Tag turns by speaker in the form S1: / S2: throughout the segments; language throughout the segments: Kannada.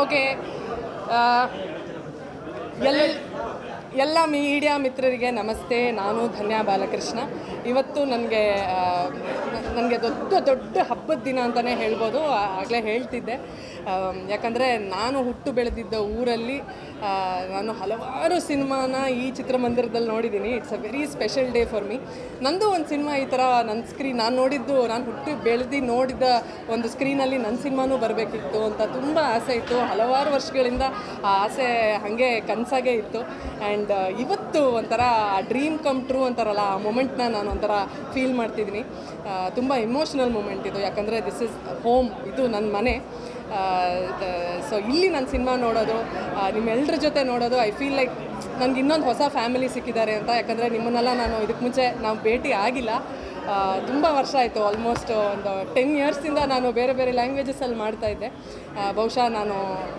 S1: ಓಕೆ ಎಲ್ ಎಲ್ಲ ಮೀಡಿಯಾ ಮಿತ್ರರಿಗೆ ನಮಸ್ತೆ. ನಾನು ಧನ್ಯ ಬಾಲಕೃಷ್ಣ. ಇವತ್ತು ನನಗೆ ನನಗೆ ದೊಡ್ಡ ದೊಡ್ಡ ಹಬ್ಬದ ದಿನ ಅಂತಲೇ ಹೇಳ್ಬೋದು. ಆಗಲೇ ಹೇಳ್ತಿದ್ದೆ. ಯಾಕಂದರೆ ನಾನು ಹುಟ್ಟು ಬೆಳೆದಿದ್ದ ಊರಲ್ಲಿ ನಾನು ಹಲವಾರು ಸಿನಿಮಾನ ಈ ಚಿತ್ರಮಂದಿರದಲ್ಲಿ ನೋಡಿದ್ದೀನಿ. It's a very special day for me ನಂದು ಒಂದು ಸಿನಿಮಾ ಈ ಥರ ನನ್ನ ಸ್ಕ್ರೀನ್ ನಾನು ನೋಡಿದ್ದು, ನಾನು ಹುಟ್ಟು ಬೆಳೆದು ನೋಡಿದ ಒಂದು ಸ್ಕ್ರೀನಲ್ಲಿ ನನ್ನ ಸಿನಿಮಾನೂ ಬರಬೇಕಿತ್ತು ಅಂತ ತುಂಬ ಆಸೆ ಇತ್ತು. ಹಲವಾರು ವರ್ಷಗಳಿಂದ ಆ ಆಸೆ ಹಾಗೆ ಕನಸಾಗೇ ಇತ್ತು. ಆ್ಯಂಡ್ ಇವತ್ತು ಒಂಥರ ಆ ಡ್ರೀಮ್ ಕಮ್ ಟ್ರೂ ಅಂತಾರಲ್ಲ, ಆ ಮೂಮೆಂಟ್ನ ನಾನು ಒಂಥರ ಫೀಲ್ ಮಾಡ್ತಿದ್ದೀನಿ ತುಂಬ ಇಮೋಷ್ನಲ್ ಮೂಮೆಂಟ್ ಇದು. ಯಾಕಂದರೆ ದಿಸ್ ಇಸ್ ಹೋಮ್ ಇದು ನನ್ನ ಮನೆ. ಸೊ ಇಲ್ಲಿ ನನ್ನ ಸಿನಿಮಾ ನೋಡೋದು ನಿಮ್ಮೆಲ್ಲರ ಜೊತೆ ನೋಡೋದು ಐ ಫೀಲ್ ಲೈಕ್ ನನಗೆ ಇನ್ನೊಂದು ಹೊಸ ಫ್ಯಾಮಿಲಿ ಸಿಕ್ಕಿದ್ದಾರೆ ಅಂತ. ಯಾಕಂದರೆ ನಿಮ್ಮನ್ನೆಲ್ಲ ನಾನು ಇದಕ್ಕೆ ಮುಂಚೆ ನಾವು ಭೇಟಿ ಆಗಿಲ್ಲ. ತುಂಬ ವರ್ಷ ಆಯಿತು ಆಲ್ಮೋಸ್ಟ್ ಒಂದು ಟೆನ್ ಇಯರ್ಸಿಂದ ನಾನು ಬೇರೆ ಬೇರೆ ಲ್ಯಾಂಗ್ವೇಜಸಲ್ಲಿ ಮಾಡ್ತಾ ಇದ್ದೆ. ಬಹುಶಃ ನಾನು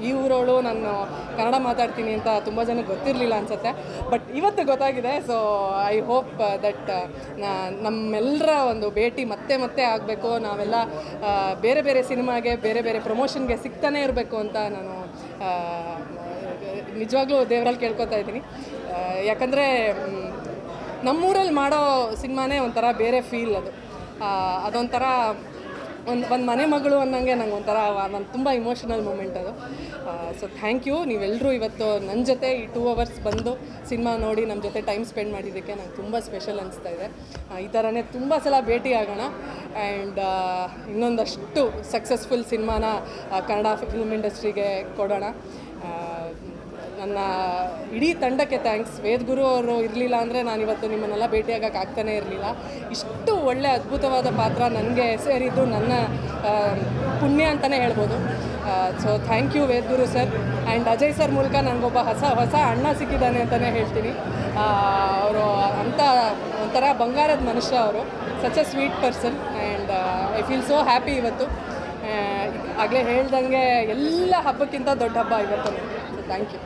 S1: ಈ ಊರವಳು, ನಾನು ಕನ್ನಡ ಮಾತಾಡ್ತೀನಿ ಅಂತ ತುಂಬ ಜನಕ್ಕೆ ಗೊತ್ತಿರಲಿಲ್ಲ ಅನಿಸುತ್ತೆ. ಬಟ್ ಇವತ್ತು ಗೊತ್ತಾಗಿದೆ ಸೊ ಐ ಹೋಪ್ ದಟ್ ನಮ್ಮೆಲ್ಲರ ಒಂದು ಭೇಟಿ ಮತ್ತೆ ಮತ್ತೆ ಆಗಬೇಕು. ನಾವೆಲ್ಲ ಬೇರೆ ಬೇರೆ ಸಿನಿಮಾಗೆ, ಬೇರೆ ಬೇರೆ ಪ್ರಮೋಷನ್ಗೆ ಸಿಗ್ತಾನೆ ಇರಬೇಕು ಅಂತ ನಾನು ನಿಜವಾಗ್ಲೂ ದೇವರಲ್ಲಿ ಕೇಳ್ಕೊತಾ ಇದ್ದೀನಿ. ಯಾಕಂದರೆ ನಮ್ಮೂರಲ್ಲಿ ಮಾಡೋ ಸಿನಿಮಾನೇ ಒಂಥರ ಬೇರೆ ಫೀಲ್ ಅದು. ಅದೊಂಥರ ಒಂದು ಒಂದು ಮನೆ ಮಗಳು ಅನ್ನಂಗೆ ನಂಗೆ ಒಂಥರ ನನ್ನ ತುಂಬ ಇಮೋಷನಲ್ ಮೂಮೆಂಟ್ ಅದು. ಸೊ ಥ್ಯಾಂಕ್ ಯು ನೀವೆಲ್ಲರೂ ಇವತ್ತು ನನ್ನ ಜೊತೆ ಈ ಟೂ ಅವರ್ಸ್ ಬಂದು ಸಿನಿಮಾ ನೋಡಿ ನಮ್ಮ ಜೊತೆ ಟೈಮ್ ಸ್ಪೆಂಡ್ ಮಾಡಿದ್ದಕ್ಕೆ ನಂಗೆ ತುಂಬ ಸ್ಪೆಷಲ್ ಅನಿಸ್ತಾ ಇದೆ. ಈ ಥರನೇ ತುಂಬ ಸಲ ಭೇಟಿ ಆಗೋಣ. ಆ್ಯಂಡ್ ಇನ್ನೊಂದಷ್ಟು ಸಕ್ಸಸ್ಫುಲ್ ಸಿನಿಮಾನ ಕನ್ನಡ ಫಿಲ್ಮ್ ಇಂಡಸ್ಟ್ರಿಗೆ ಕೊಡೋಣ. ನನ್ನ ಇಡೀ ತಂಡಕ್ಕೆ ಥ್ಯಾಂಕ್ಸ್ ವೇದಗುರು ಅವರು ಇರಲಿಲ್ಲ ಅಂದರೆ ನಾನು ಇವತ್ತು ನಿಮ್ಮನ್ನೆಲ್ಲ ಭೇಟಿಯಾಗಕ್ಕೆ ಆಗ್ತಾನೇ ಇರಲಿಲ್ಲ. ಇಷ್ಟು ಒಳ್ಳೆ ಅದ್ಭುತವಾದ ಪಾತ್ರ ನನಗೆ ಸೇರಿದ್ದು ನನ್ನ ಪುಣ್ಯ ಅಂತಲೇ ಹೇಳ್ಬೋದು. So thank you Vedaguru sir and Ajay sir ಮೂಲಕ ನನಗೊಬ್ಬ ಹೊಸ ಹೊಸ ಅಣ್ಣ ಸಿಕ್ಕಿದ್ದಾನೆ ಅಂತಲೇ ಹೇಳ್ತೀನಿ. ಅವರು ಅಂಥ ಒಂಥರ ಬಂಗಾರದ ಮನುಷ್ಯ ಅವರು. Such a sweet person and I feel so happy ಇವತ್ತು. ಆಗಲೇ ಹೇಳ್ದಂಗೆ ಎಲ್ಲ ಹಬ್ಬಕ್ಕಿಂತ ದೊಡ್ಡ ಹಬ್ಬ ಇವತ್ತು. Thank you